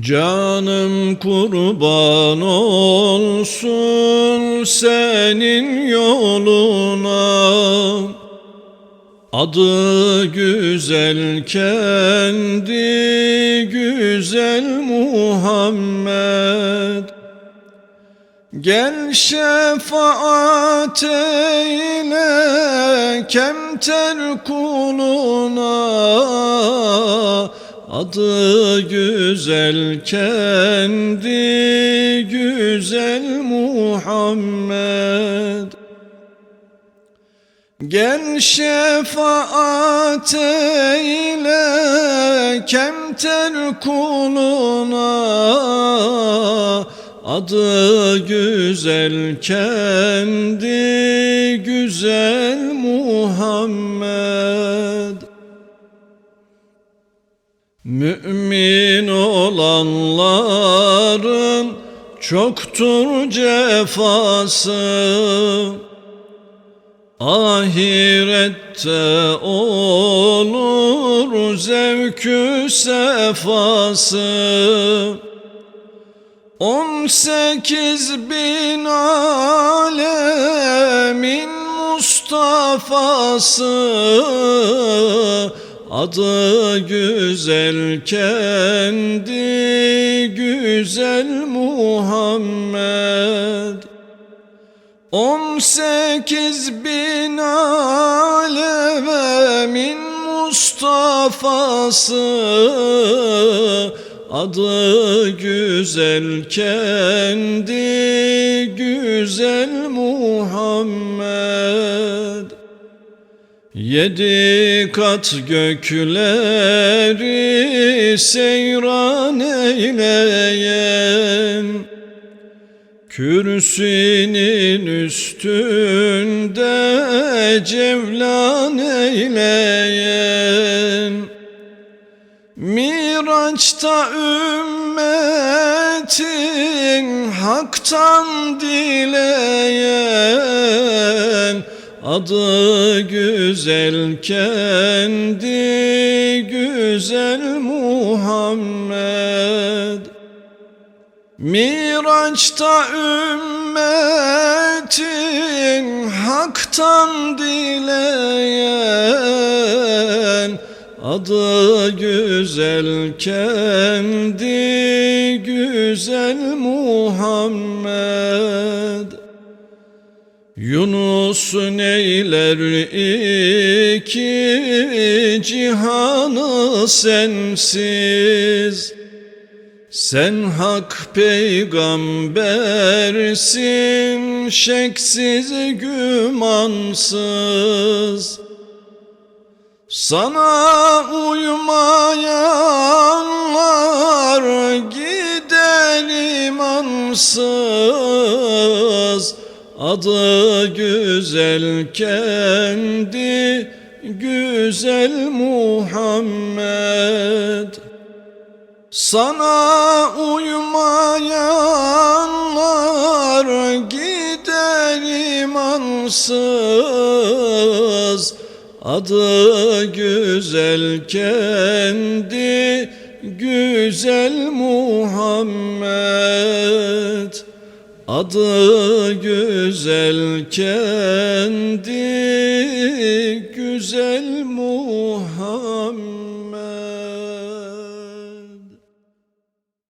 Canım kurban olsun senin yoluna. Adı güzel kendi güzel Muhammed. Gel şefaat eyle kemter kuluna Adı güzel kendi güzel Muhammed. Gel şefaat eyle kemter kuluna. Adı güzel kendi güzel Muhammed Mümin olanların çoktur cefası. Ahirette olur zevkü sefası. On sekiz bin alemin Mustafa'sı Adı güzel kendi güzel Muhammed. On sekiz bin alemin Mustafa'sı. Adı güzel kendi güzel Muhammed Yedi kat gökleri seyran eyleyen Kürsinin üstünde cevlan eyleyen. Miraçta ümmetin haktan dileyen Adı güzel kendi güzel Muhammed. Miraçta ümmetin haktan dileyen Adı güzel kendi güzel Muhammed Yunus neyler iki cihanı sensiz? Sen hak peygambersin şeksiz gümansız. Sana uymayanlar gider imansız Adı güzel kendi güzel Muhammed. Sana uymayanlar gider imansız Adı güzel kendi güzel Muhammed Adı güzel kendi güzel Muhammed.